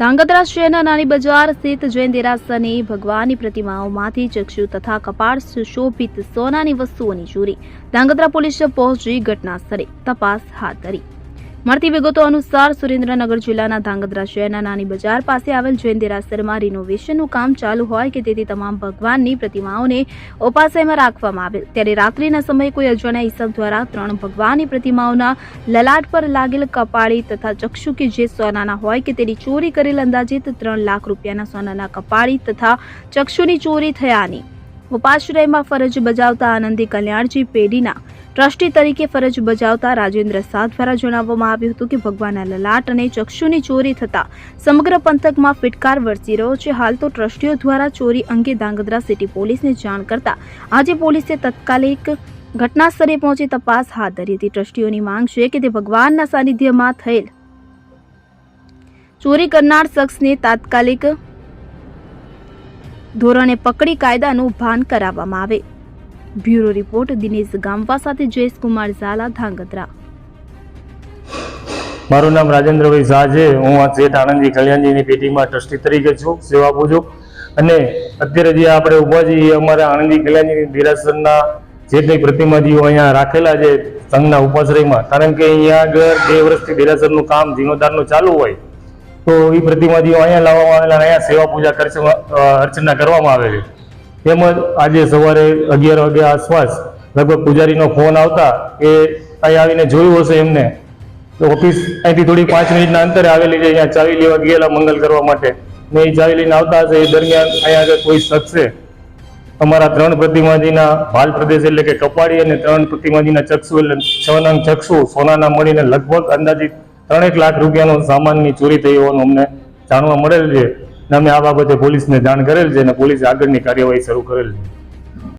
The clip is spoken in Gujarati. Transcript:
ધાંગધ્રા શહેરના નાની બજાર સ્થિત જૈન દેરાસરની ભગવાનની પ્રતિમાઓમાંથી ચક્ષુ તથા કપાળ સુશોભિત સોનાની વસ્તુઓની ચોરી. ધાંગધ્રા પોલીસે પહોંચી ઘટના સ્થળે તપાસ હાથ ધરી. મળતી વિગતો અનુસાર સુરેન્દ્રનગર જિલ્લાના ધાંગધ્રા શહેરના નાની બજાર પાસે આવેલ જૈન દેરાસરમાં રિનોવેશનનું કામ ચાલુ હોય કે તેથી તમામ ભગવાનની પ્રતિમાઓને ઉપાસયમાં રાખવામાં આવેલ ત્યારે રાત્રિના સમયે કોઈ અજાણ્યા ઈસમ દ્વારા ત્રણ ભગવાનની પ્રતિમાઓના લલાટ પર લાગેલ કપાળી તથા ચક્ષુ કે જે સોનાના હોય કે તેની ચોરી કરેલ અંદાજિત ત્રણ લાખ રૂપિયાના સોનાના કપાળી તથા ચક્ષુની ચોરી થયાની. ઉપાશ્રયમાં ફરજ બજાવતા આનંદી કલ્યાણજી પેઢીના ટ્રસ્ટી તરીકે ફરજ બજાવતા રાજેન્દ્ર સાથ દ્વારા જણાવવામાં આવ્યું હતું કે ભગવાનના લલાટ અને ચક્ષુની ચોરી થતા સમગ્ર પંથકમાં ફિટકાર વરસી રહ્યો છે. હાલ તો ટ્રસ્ટીઓ દ્વારા ચોરી અંગે ધાંગધ્રા સિટી પોલીસને જાણ કરતા આજે પોલીસે તત્કાલિક ઘટનાસ્થળે પહોંચી તપાસ હાથ ધરી હતી. ટ્રસ્ટીઓની માંગ છે કે તે ભગવાનના સાનિધ્યમાં થયેલ ચોરી કરનાર શખ્સને તાત્કાલિક ધોરણે પકડી કાયદાનું ભાન કરાવવામાં આવે. બ્યુરો રિપોર્ટ દિનેશ ગામવા સાથે જયેશકુમાર ઝાલા, ધાંગધ્રા. મારું નામ રાજેન્દ્રભાઈ શાહ છે હું આ શેઠ આનંદજી કલ્યાણજીની પેટીમાં ટ્રસ્ટી તરીકે છું, સેવા આપું છું અને અત્યારે જે આપણે ઊભા છીએ અમારા આનંદજી કલ્યાણજીની દેરાસરના જે કંઈ પ્રતિમાજીઓ અહીંયા રાખેલા છે સંઘના ઉપાશ્રયમાં. કારણ કે અહીંયા આગળ બે વર્ષથી દેરાસરનું કામ જીર્ણોદ્ધારનું ચાલુ હોય, તો એ પ્રતિમાજીઓ અહીંયા લાવવામાં આવેલા અહીંયા સેવા પૂજા અર્ચના કરવામાં આવે છે તેમજ આજે સવારે અગિયાર વાગ્યા આસપાસ લગભગ પૂજારીનો ફોન આવતા એ અહીં આવીને જોયું હશે એમને. તો ઓફિસ અહીંથી થોડી પાંચ મિનિટના અંતરે આવેલી છે, અહીંયા ચાવી લેવા ગયેલા મંગલ કરવા માટે. ને એ ચાવી લઈને આવતા હશે, એ દરમિયાન અહીંયા આગળ કોઈ શખ્સે અમારા ત્રણ પ્રતિમાજીના ભાલ પ્રદેશ એટલે કે કપાડી અને ત્રણ પ્રતિમાજીના ચક્ષુ એટલે છ ચક્ષુ સોનાના મળીને લગભગ અંદાજિત ત્રણેક લાખ રૂપિયાનો સામાનની ચોરી થઈ હોવાનું અમને જાણવા મળેલ છે. અમે આ બાબતે પોલીસને જાણ કરેલ છે અને પોલીસે આગળની કાર્યવાહી શરૂ કરેલ છે.